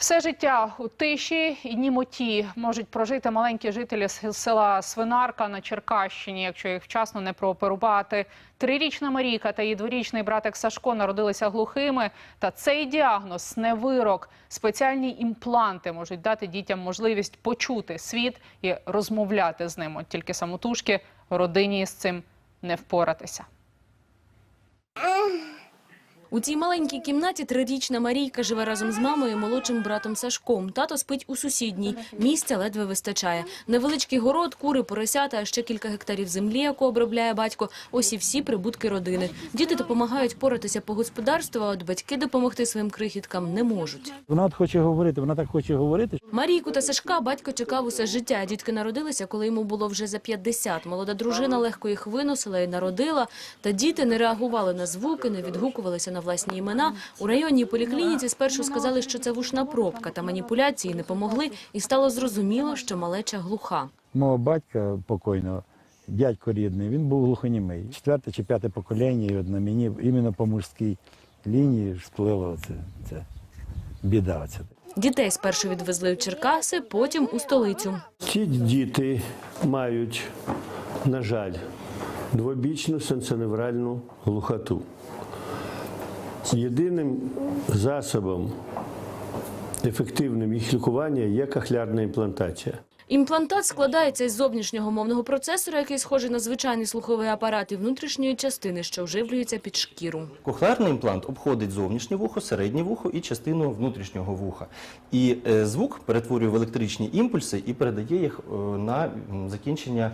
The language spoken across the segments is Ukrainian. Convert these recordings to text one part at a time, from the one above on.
Все життя у тиші і німоті можуть прожити маленькі жителі села Свинарка на Черкащині, якщо їх вчасно не прооперувати. Трирічна Марійка та її дворічний братик Сашко народилися глухими. Та цей діагноз не вирок. Спеціальні імпланти можуть дати дітям можливість почути світ і розмовляти з ним. От тільки самотужки родині з цим не впоратися. У цій маленькій кімнаті трирічна Марійка живе разом з мамою і молодшим братом Сашком. Тато спить у сусідній. Місця ледве вистачає. Невеличкий город, кури, поросята, а ще кілька гектарів землі, яку обробляє батько. Ось і всі прибутки родини. Діти допомагають поратися по господарству, а от батьки допомогти своїм крихіткам не можуть. Вона от хоче говорити, вона так хоче говорити. Марійку та Сашка батько чекав усе життя. Дітки народилися, коли йому було вже за 50. Молода дружина легко їх виносила і народила. Та діти не реагували на звуки, не відгукувалися на власні імена. У районній поліклініці спершу сказали, що це вушна пробка, та маніпуляції не помогли, і стало зрозуміло, що малеча глуха. Мого батька покойного, дядько рідний, він був глухонімий. Четверте чи п'яте покоління, і от на мені іменно по мужській лінії сплило це, це біда. Оця. Дітей спершу відвезли в Черкаси, потім у столицю. Ці діти мають, на жаль, двобічну сенсоневральну глухоту. Єдиним засобом ефективним їх лікування є кахлярна імплантація. Імплантат складається із зовнішнього мовного процесора, який схожий на звичайний слуховий апарат, і внутрішньої частини, що вживлюється під шкіру. Кохлеарний імплант обходить зовнішнє вухо, середнє вухо і частину внутрішнього вуха. І е, звук перетворює в електричні імпульси і передає їх е, на закінчення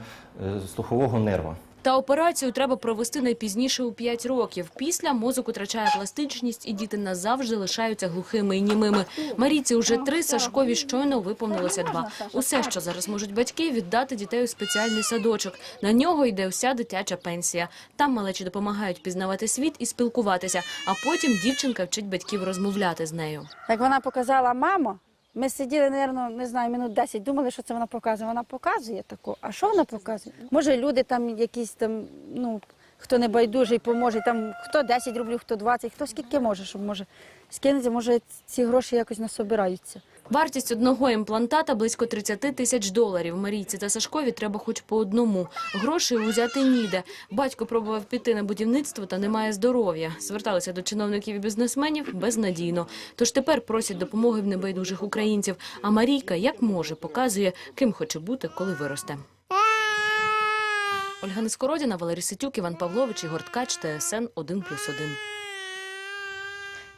е, слухового нерва. Та операцію треба провести найпізніше у 5 років. Після мозок втрачає пластичність, і діти назавжди лишаються глухими і німими. Марійці уже три, Сашкові щойно виповнилося два. Усе, що зараз можуть батьки, віддати дітей у спеціальний садочок. На нього йде вся дитяча пенсія. Там малечі допомагають пізнавати світ і спілкуватися, а потім дівчинка вчить батьків розмовляти з нею. Як вона показала мамо, ми сиділи, мабуть, не знаю, минут 10, думали, що це вона показує. Вона показує таку. А що вона показує? Може, люди там якісь там, ну, хто не байдужий, поможе, там хто 10 рублів, хто 20, хто скільки може, щоб може скинеться, може ці гроші якось насобираються. Вартість одного імплантата близько 30 тисяч доларів. Марійці та Сашкові треба хоч по одному. Грошей узяти ніде. Батько пробував піти на будівництво та не має здоров'я. Зверталися до чиновників і бізнесменів безнадійно. Тож тепер просять допомоги в небайдужих українців. А Марійка, як може, показує, ким хоче бути, коли виросте. Ольга Нескородіна, Валерій Ситюк, Іван Павлович, Ігор Ткач, ТСН 1+,1.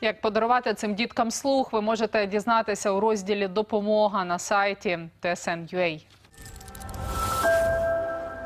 Як подарувати цим діткам слух, ви можете дізнатися у розділі Допомога на сайті TSN.ua.